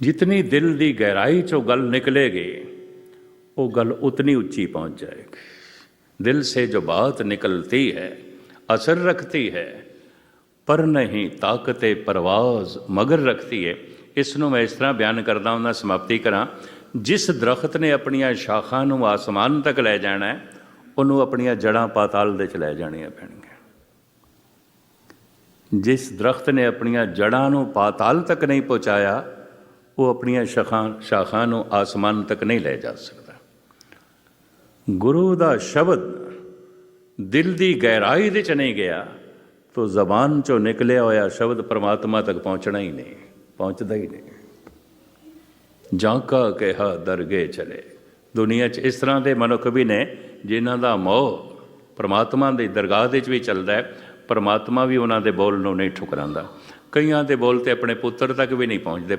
ਜਿਤਨੀ ਦਿਲ ਦੀ ਗਹਿਰਾਈ ਚੋਂ ਗੱਲ ਨਿਕਲੇਗੀ ਉਹ ਗੱਲ ਉਤਨੀ ਉੱਚੀ ਪਹੁੰਚ ਜਾਏਗੀ ਦਿਲ ਸੇ ਜੋ ਬਾਤ ਨਿਕਲਤੀ ਹੈ ਅਸਰ ਰੱਖਤੀ ਹੈ ਪਰ ਨਹੀਂ ਤਾਕਤੇ ਪਰਵਾਜ਼ ਮਗਰ ਰੱਖਤੀ ਹੈ ਇਸ ਨੂੰ ਮੈਂ ਇਸ ਤਰ੍ਹਾਂ ਬਿਆਨ ਕਰਦਾ ਉਹਨਾਂ ਸਮਾਪਤੀ ਕਰਾਂ ਜਿਸ ਦਰਖਤ ਨੇ ਆਪਣੀਆਂ ਸ਼ਾਖਾਂ ਨੂੰ ਆਸਮਾਨ ਤੱਕ ਲੈ ਜਾਣਾ ਉਹਨੂੰ ਆਪਣੀਆਂ ਜੜਾਂ ਪਾਤਾਲ ਦੇ ਚ ਲੈ ਜਾਣੀਆਂ ਪੈਣਗੀਆਂ ਜਿਸ ਦਰਖਤ ਨੇ ਆਪਣੀਆਂ ਜੜਾਂ ਨੂੰ ਪਾਤਾਲ ਤੱਕ ਨਹੀਂ ਪਹੁੰਚਾਇਆ ਉਹ ਆਪਣੀਆਂ ਸ਼ਾਖਾਂ ਸ਼ਾਖਾਂ ਨੂੰ ਆਸਮਾਨ ਤੱਕ ਨਹੀਂ ਲੈ ਜਾ ਸਕਦਾ। ਗੁਰੂ ਦਾ ਸ਼ਬਦ ਦਿਲ ਦੀ ਗਹਿਰਾਈ ਦੇ ਚ ਨਹੀਂ ਗਿਆ, ਤੋ ਜ਼ਬਾਨ ਚੋਂ ਨਿਕਲਿਆ ਹੋਇਆ ਸ਼ਬਦ ਪਰਮਾਤਮਾ ਤੱਕ ਪਹੁੰਚਣਾ ਹੀ ਨਹੀਂ, ਪਹੁੰਚਦਾ ਹੀ ਨਹੀਂ। ਜਾਂ ਕਾ ਕਿਹਾ ਦਰਗੇ ਚਲੇ। ਦੁਨੀਆ 'ਚ ਇਸ ਤਰ੍ਹਾਂ ਦੇ ਮਨੁੱਖ ਵੀ ਨੇ ਜਿਨ੍ਹਾਂ ਦਾ ਮੋਹ ਪਰਮਾਤਮਾ ਦੀ ਦਰਗਾਹ ਦੇ 'ਚ ਵੀ ਚੱਲਦਾ ਹੈ, ਪਰਮਾਤਮਾ ਵੀ ਉਹਨਾਂ ਦੇ ਬੋਲ ਨੂੰ ਨਹੀਂ ਠੁਕਰਾਉਂਦਾ। ਕਈਆਂ ਦੇ ਬੋਲ ਤੇ ਆਪਣੇ ਪੁੱਤਰ ਤੱਕ ਵੀ ਨਹੀਂ ਪਹੁੰਚਦੇ।